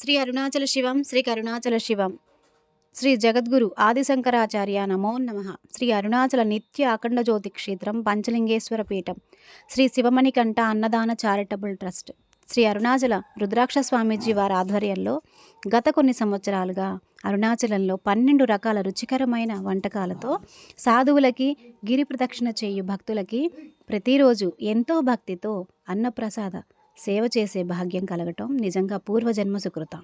శ్రీ అరుణాచల శివం శ్రీ కరుణాచల శివం. శ్రీ జగద్గురు ఆదిశంకరాచార్య నమో నమ. శ్రీ అరుణాచల నిత్య అఖండ జ్యోతి క్షేత్రం పంచలింగేశ్వర పీఠం. శ్రీ శివమణికంఠ అన్నదాన చారిటబుల్ ట్రస్ట్. శ్రీ అరుణాచల రుద్రాక్ష స్వామీజీ వారి ఆధ్వర్యంలో గత కొన్ని సంవత్సరాలుగా అరుణాచలంలో పన్నెండు రకాల రుచికరమైన వంటకాలతో సాధువులకి గిరి ప్రదక్షిణ చేయు భక్తులకి ప్రతిరోజు ఎంతో భక్తితో అన్నప్రసాద సేవ చేసే భాగ్యం కలగటం నిజంగా పూర్వజన్మ సుకృతం.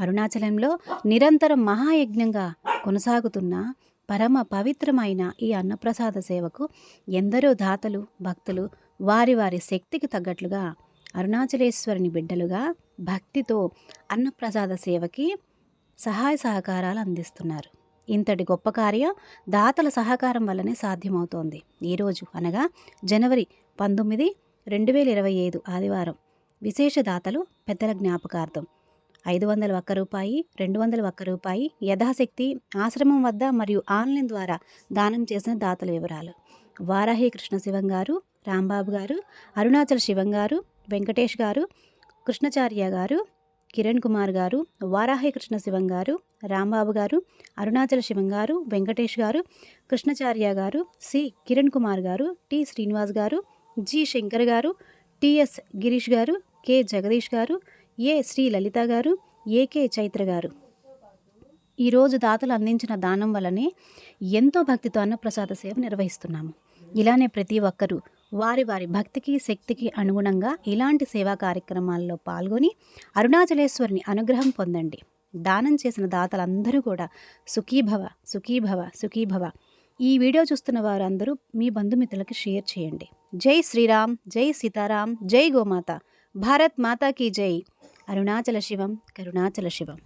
అరుణాచలంలో నిరంతరం మహాయజ్ఞంగా కొనసాగుతున్న పరమ పవిత్రమైన ఈ అన్నప్రసాద సేవకు ఎందరో దాతలు భక్తులు వారి వారి శక్తికి తగ్గట్లుగా అరుణాచలేశ్వరుని బిడ్డలుగా భక్తితో అన్నప్రసాద సేవకి సహాయ సహకారాలు అందిస్తున్నారు. ఇంతటి గొప్ప కార్యం దాతల సహకారం వల్లనే సాధ్యమవుతోంది. ఈరోజు అనగా జనవరి పంతొమ్మిది రెండు వేల ఇరవై ఐదు ఆదివారం. విశేష దాతలు పెద్దల జ్ఞాపకార్థం. ఐదు వందల ఒక్క రూపాయి రెండు వందల ఒక్క రూపాయి యథాశక్తి ఆశ్రమం వద్ద మరియు ఆన్లైన్ ద్వారా దానం చేసిన దాతల వివరాలు. వారాహి కృష్ణ శివం గారు రాంబాబు గారు అరుణాచల్ శివం గారు వెంకటేష్ గారు కృష్ణచార్య గారు కిరణ్ కుమార్ గారు వారాహి కృష్ణ శివం గారు రాంబాబు గారు అరుణాచల శివం గారు వెంకటేష్ గారు కృష్ణచార్య గారు సి. కిరణ్ కుమార్ గారు టి. శ్రీనివాస్ గారు జి. శంకర్ గారు టిఎస్ గిరీష్ గారు కె. జగదీష్ గారు ఏ. శ్రీ లలిత గారు ఏకే చైత్ర గారు. ఈరోజు దాతలు అందించిన దానం వల్లనే ఎంతో భక్తితో అన్నప్రసాద సేవ నిర్వహిస్తున్నాము. ఇలానే ప్రతి ఒక్కరూ వారి వారి భక్తికి శక్తికి అనుగుణంగా ఇలాంటి సేవా కార్యక్రమాల్లో పాల్గొని అరుణాచలేశ్వరుని అనుగ్రహం పొందండి. దానం చేసిన దాతలందరూ కూడా సుఖీభవ సుఖీభవ సుఖీభవ. ఈ వీడియో చూస్తున్న వారందరూ మీ బంధుమిత్రులకి షేర్ చేయండి. జై శ్రీరామ్ జై సీతారాం జై గోమాత. భారత్ మాతా కీ జై. అరుణాచల శివం కరుణాచల శివం.